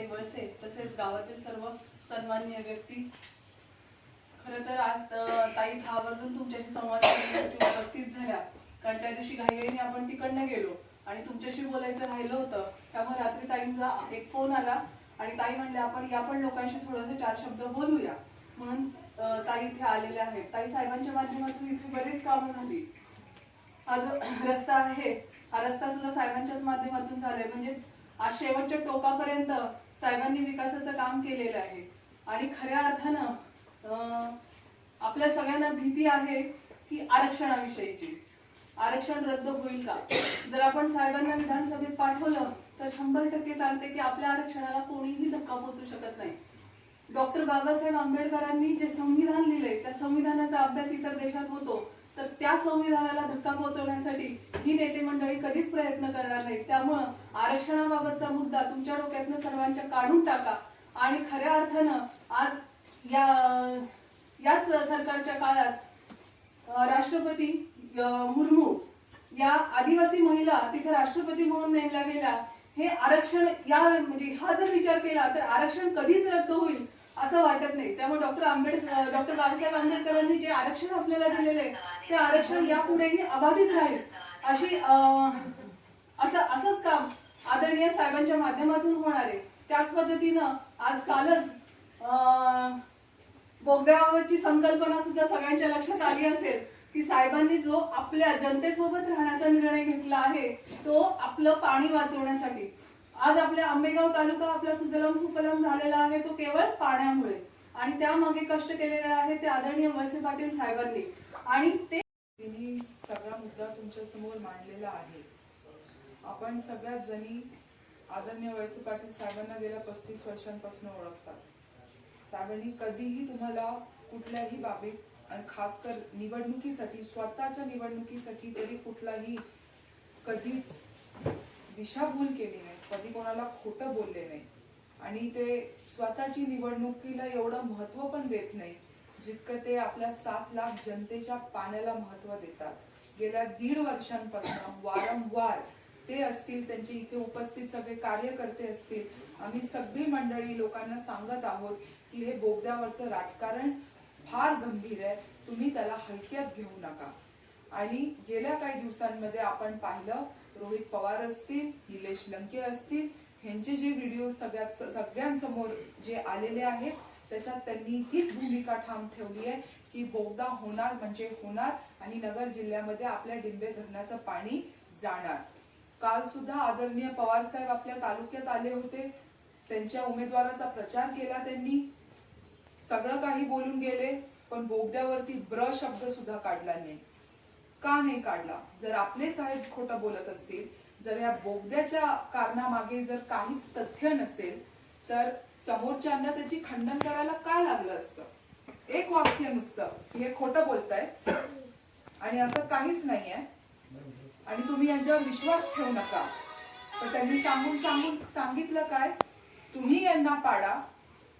ताई वळसे तसेच गावातील सर्व सन्मान्य व्यक्ती. खरं तर आज ताई दहा आवर्जून तुमच्याशी संवाद साधण्यासाठी उपस्थित झाल्या. कारण त्या दिवशी घाईघाईने आपण तिकडनं गेलो आणि तुमच्याशी बोलायचं राहिलं होतं. त्यामुळे रात्री ताईंचा एक फोन आला आणि ताई म्हणले आपण या पण लोकांशी थोडंसं चार शब्द बोलूया. म्हणून ताई इथे आलेल्या आहेत. ताई साहेबांच्या माध्यमातून इथे बरीच कामं झाली. हा जो रस्ता आहे. हा रस्ता सुद्धा साहेबांच्याच माध्यमातून झालाय. म्हणजे आज शेवटच्या टोकापर्यंत साहेबांनी विकासाचं काम केलेलं आहे. आणि खऱ्या अर्थानं अं, आपल्या सगळ्यांना भीती आहे की आरक्षणाविषयीची. आरक्षण रद्द होईल का? जर आपण साहेबांना विधानसभेत पाठवलं तर शंभर टक्के सांगते की आपल्या आरक्षणाला कोणीही धक्का पोचू शकत नाही. डॉक्टर बाबासाहेब आंबेडकरांनी जे संविधान लिहिले त्या संविधानाचा अभ्यास इतर देशात होतो. तर त्या संविधानाला धक्का पोहोचवण्यासाठी ही नेते मंडळी कधीच प्रयत्न करणार नाही त्यामुळं आरक्षणाबाबतचा मुद्दा तुमच्या डोक्यातनं सर्वांच्या काढून टाका. आणि खऱ्या अर्थानं आज या याच सरकारच्या काळात राष्ट्रपती मुर्मू या आदिवासी महिला तिथे राष्ट्रपती म्हणून नेमल्या गेल्या. हे आरक्षण या म्हणजे हा जर विचार केला तर आरक्षण कधीच रद्द होईल असं वाटत नाही. त्यामुळे डॉक्टर आंबेडकर डॉक्टर बाबासाहेब आंबेडकरांनी जे आरक्षण आपल्याला दिलेलं आहे ते आरक्षण यापुढेही अबाधित राहील. अशी असं असंच काम आदरणीय साहेबांच्या माध्यमातून होणार आहे. त्याच पद्धतीनं आज कालच बोगद्याबाबतची संकल्पना सुद्धा सगळ्यांच्या लक्षात आली असेल की साहेबांनी जो आपल्या जनतेसोबत राहण्याचा निर्णय घेतला आहे तो आपलं पाणी वाचवण्यासाठी आज आपल्या आंबेगाव तालुका आपला सुजलाम सुफलाम झालेला आहे तो केवळ पाण्यामुळे. आणि त्यामागे कष्ट केलेले आहे ते आदरणीय वळसे पाटील साहेबांनी. आणि ते तिने सगळा मुद्दा तुमच्यासमोर मांडलेला आहे. आपण सगळ्यात जणी आदरणीय वळसे पाटील साहेबांना गेल्या पस्तीस वर्षांपासून ओळखतात. साहेबांनी कधीही तुम्हाला कुठल्याही बाबीत आणि खासकर निवडणुकीसाठी स्वतःच्या निवडणुकीसाठी तरी कुठलाही कधीच दिशाभूल केली नाही. कधी कोणाला खोटं बोलले नाही. आणि ते स्वतःची निवडणुकीला एवढं महत्त्व पण देत नाही जितकं ते आपल्या सात लाख जनतेच्या पाण्याला महत्त्व देतात. गेल्या दीड वर्षांपासून वारंवार ते असतील त्यांचे इथे उपस्थित सगळे कार्यकर्ते असतील आम्ही सगळी मंडळी लोकांना सांगत आहोत की हे बोगद्यावरचं राजकारण फार गंभीर आहे. तुम्ही त्याला हलक्यात घेऊ नका. आणि गेल्या काही दिवसांमध्ये आपण पाहिलं रोहित पवार असतील निलेश लंके असतील ह्यांचे जे व्हिडिओ सगळ्यात सगळ्यांसमोर जे आलेले आहेत त्याच्यात त्यांनी हीच भूमिका ठाम ठेवली आहे की बोगदा होणार म्हणजे होणार आणि नगर जिल्ह्यामध्ये आपल्या डिंबे धरणाचं पाणी जाणार. काल सुद्धा आदरणीय पवार साहेब आपल्या तालुक्यात आले होते. त्यांच्या उमेदवाराचा प्रचार केला त्यांनी. सगळं काही बोलून गेले पण बोगद्यावरती ब्र शब्द सुद्धा काढला नाही. का नाही काढला. जर आपले साहेब खोटं बोलत असतील जर या बोगद्याच्या कारणामागे जर काहीच तथ्य नसेल तर समोरच्यांना त्याची खंडन करायला काय लागलं असतं? एक वाक्य नुसतं हे खोटं बोलताय आणि असं काहीच नाहीये. आणि तुम्ही यांच्यावर विश्वास ठेवू नका. तर त्यांनी सांगून सांगून सांगितलं काय? तुम्ही यांना पाडा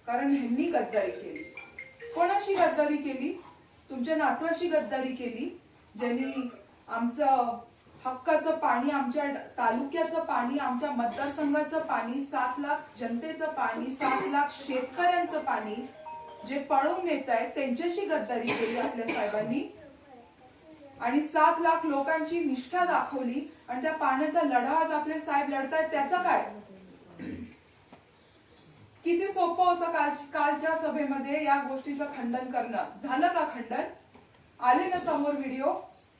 कारण ह्यांनी गद्दारी केली. कोणाशी गद्दारी केली? तुमच्या नातवाशी गद्दारी केली? ज्यांनी आमचं हक्काचं पाणी आमच्या तालुक्याचं पाणी आमच्या मतदारसंघाचं पाणी सात लाख जनतेचं पाणी सात लाख शेतकऱ्यांचं पाणी जे पळवून नेत आहेत त्यांच्याशी गद्दारी केली आपल्या साहेबांनी. आणि सात लाख लोकांची निष्ठा दाखवली आणि त्या पाण्याचा लढा आज आपले साहेब लढतायत त्याचा काय? किती सोपं होतं काल कालच्या सभेमध्ये या गोष्टीचं खंडन करणं. झालं का खंडन? आले ना समोर व्हिडिओ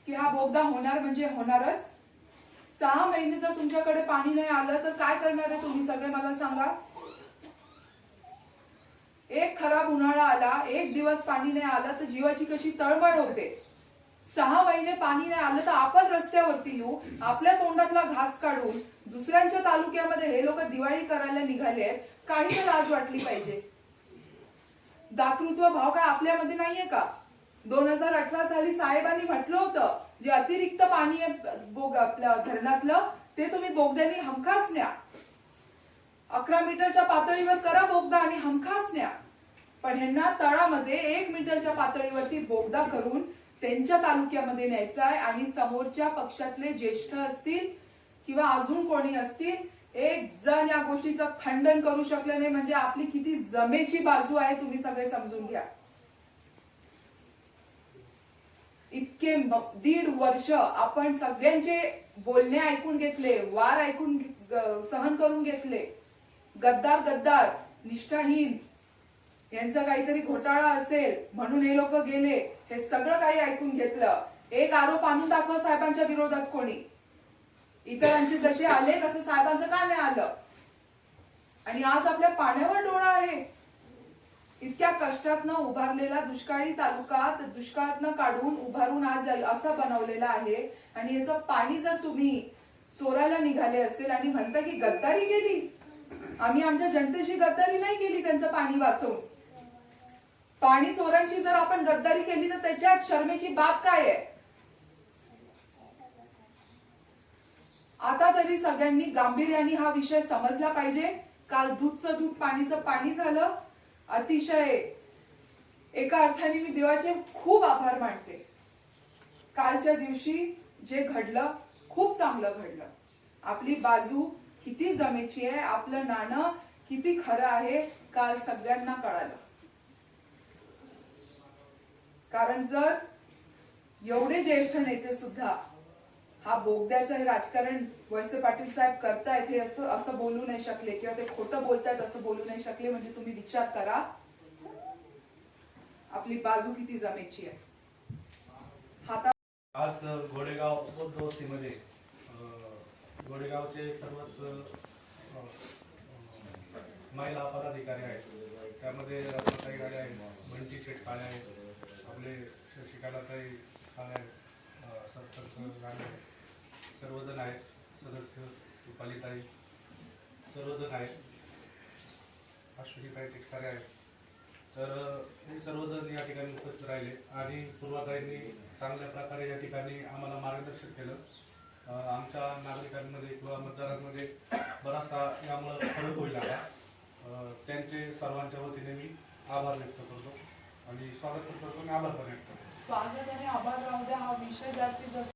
की हा बोगदा होणार म्हणजे होणारच. सहा महिने जर तुमच्याकडे पाणी नाही आलं तर काय करणार आहे तुम्ही सगळे मला सांगा? एक खराब उन्हाळा आला एक दिवस पाणी नाही आलं तर जीवाची कशी तळमळ होते. सहा महिने पाणी नाही आलं तर आपण रस्त्यावरती येऊ आपल्या तोंडातला घास काढून दुसऱ्यांच्या तालुक्यामध्ये हे लोक दिवाळी करायला निघाले आहेत काही तर लाज वाटली पाहिजे. दातृत्व भाव काय आपल्यामध्ये नाहीये का? दोन हजार अठरा साली साहेबांनी म्हटलं होतं जे अतिरिक्त पाणी बोग आपल्या धरणातलं ते तुम्ही बोगद्यांनी हमखास न्या. अकरा मीटरच्या पातळीवर करा बोगदा आणि हमखास न्या. पण ह्यांना तळामध्ये एक मीटरच्या पातळीवरती बोगदा करून त्यांच्या तालुक्यामध्ये न्यायचा आहे आणि समोरच्या पक्षातले ज्येष्ठ असतील किंवा अजून कोणी असतील एक जण या गोष्टीचं खंडन करू शकलं नाही. म्हणजे आपली किती जमेची बाजू आहे तुम्ही सगळे समजून घ्या. इतके दीड वर्ष आपण सगळ्यांचे बोलणे ऐकून घेतले वार ऐकून सहन करून घेतले. गद्दार गद्दार निष्ठाहीन. यांचा काहीतरी घोटाळा असेल म्हणून हे लोक गेले. हे सगळं काही ऐकून घेतलं. एक आरोप आणून दाखव साहेबांच्या विरोधात कोणी. इतरांचे जसे आले तसं साहेबांचं का नाही आलं? आणि आज आपल्या पाण्यावर डोळा आहे. इतक्या कष्टातनं उभारलेला दुष्काळी तालुका दुष्काळातनं काढून उभारून आज असं बनवलेलं आहे. आणि याचं पाणी जर तुम्ही चोरायला निघाले असेल आणि म्हणता की गद्दारी केली आम्ही आमच्या जनतेशी गद्दारी नाही केली त्यांचं पाणी वाचवून. पाणी चोरांची जर आपण गद्दारी केली तर त्याच्यात शर्मेची बाब काय आहे? आता तरी सगळ्यांनी गांभीर्याने हा विषय समजला पाहिजे. काल दूधचं दूध पाणीचं पाणी झालं. अतिशय एका अर्थाने मी देवाचे खूप आभार मानते. कालच्या दिवशी जे घडलं खूप चांगलं घडलं. आपली बाजू किती जमेची आहे आपलं नाणं किती खरं आहे काल सगळ्यांना कळालं. कारण जर एवढे ज्येष्ठ नेते सुद्धा हा बोगद्याचं हे राजकारण वळसे पाटील साहेब करतायत हे असं असं बोलू नाही शकले किंवा ते खोटं बोलतायत असं बोलू नाही शकले म्हणजे तुम्ही विचार करा. आपली बाजू किती जमेची आहे? हाता आज गोडेगाव उपद्रव वस्तीमध्ये गोडेगावचे सर्वच महिला पदाधिकारी आहेत. त्यामध्ये रत्नाताई गाडे आहेत बंटी शेठ काळे आहेत आपले शशिकालाताई काळे आहेत अ, सरपंच गाडे आहेत सर्वजण आहेत सदस्य रुपालीताई सर्वजण आहेत. अश्विनीताई टिटकारे आहेत. तर हे सर्वजण या ठिकाणी उपस्थित राहिले आणि पूर्वाताईंनी चांगल्या प्रकारे या ठिकाणी आम्हाला मार्गदर्शन केलं. आमच्या नागरिकांमध्ये किंवा मतदारांमध्ये बराचसा यामुळं फरक होईल आला त्यांचे सर्वांच्या वतीने मी आभार व्यक्त करतो आणि स्वागत करतो आणि आभार पण व्यक्त करतो. स्वागत आणि आभार राहू द्या. हा विषय जास्तीत जास्त